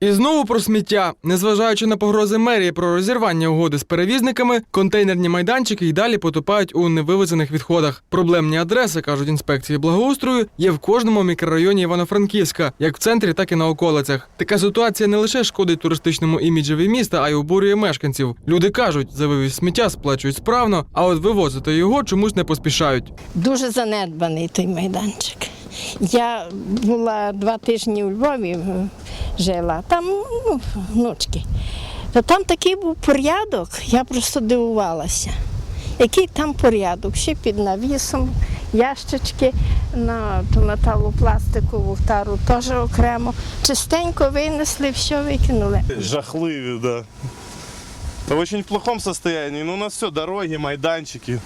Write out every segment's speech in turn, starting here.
І знову про сміття. Незважаючи на погрози мерії про розірвання угоди з перевізниками, контейнерні майданчики й далі потопають у невивезених відходах. Проблемні адреси, кажуть інспекції благоустрою, є в кожному мікрорайоні Івано-Франківська, як в центрі, так і на околицях. Така ситуація не лише шкодить туристичному іміджеві міста, а й обурює мешканців. Люди кажуть, за вивіз сміття сплачують справно, а от вивозити його чомусь не поспішають. Дуже занедбаний той майданчик. Я була два тижні у Львові е, жила, там ну, внучки. То там такий був порядок, я просто дивувалася. Який там порядок? Ще під навісом, ящички на ту металопластикову тару теж окремо. Чистенько винесли, все викинули. Жахливі, так. да. В очень плохом состоянии. Ну, у нас все, дороги, майданчики.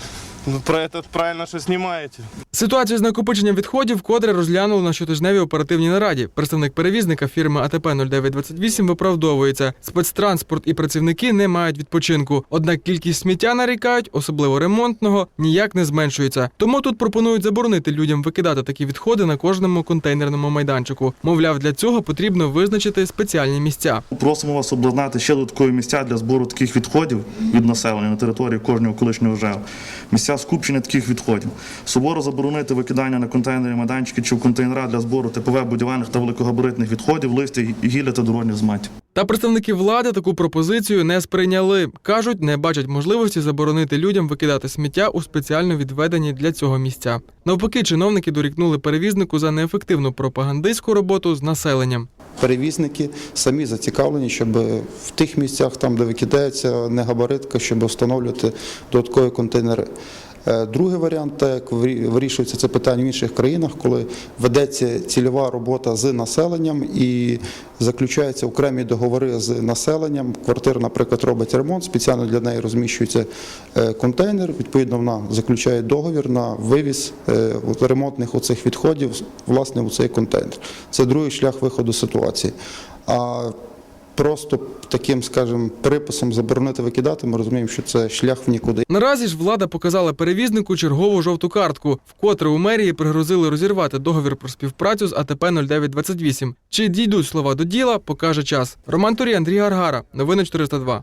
Ну, Про это правильно, что снимаете. Ситуацію з накопиченням відходів вкотре розглянули на щотижневій оперативній нараді. Представник перевізника фірми АТП 0928 виправдовується. Спецтранспорт і працівники не мають відпочинку. Однак кількість сміття нарікають, особливо ремонтного, ніяк не зменшується. Тому тут пропонують заборонити людям викидати такі відходи на кожному контейнерному майданчику. Мовляв, для цього потрібно визначити спеціальні місця. Просимо вас обладнати ще додаткові місця для збору таких відходів від населення на території кожного колишнього ЖЕО. Місця скупчення таких відходів. Суворо заборонити викидання на контейнері майданчики чи в контейнера для збору ТПВ будівельних та великогабаритних відходів, листя, гілля та дорожніх змаття. Та представники влади таку пропозицію не сприйняли. кажуть, не бачать можливості заборонити людям викидати сміття у спеціально відведені для цього місця. Навпаки, чиновники дорікнули перевізнику за неефективну пропагандистську роботу з населенням. Перевізники самі зацікавлені, щоб в тих місцях, там де викидається негабаритка, щоб встановлювати додаткові контейнери. Е, Другий варіант, як вирішується це питання в інших країнах, коли ведеться цільова робота з населенням і заключаються окремі договори з населенням. Квартира, наприклад, робить ремонт, спеціально для неї розміщується е, контейнер. Відповідно, вона заключає договір на вивіз е, ремонтних оцих відходів власне у цей контейнер. Це другий шлях виходу ситуації. А просто таким, скажімо, приписом заборонити викидати, ми розуміємо, що це шлях в нікуди. Наразі ж влада показала перевізнику чергову жовту картку, вкотре у мерії пригрозили розірвати договір про співпрацю з АТП 0928. Чи дійдуть слова до діла, покаже час. Роман Турі, Андрій Гаргара. Новини 402.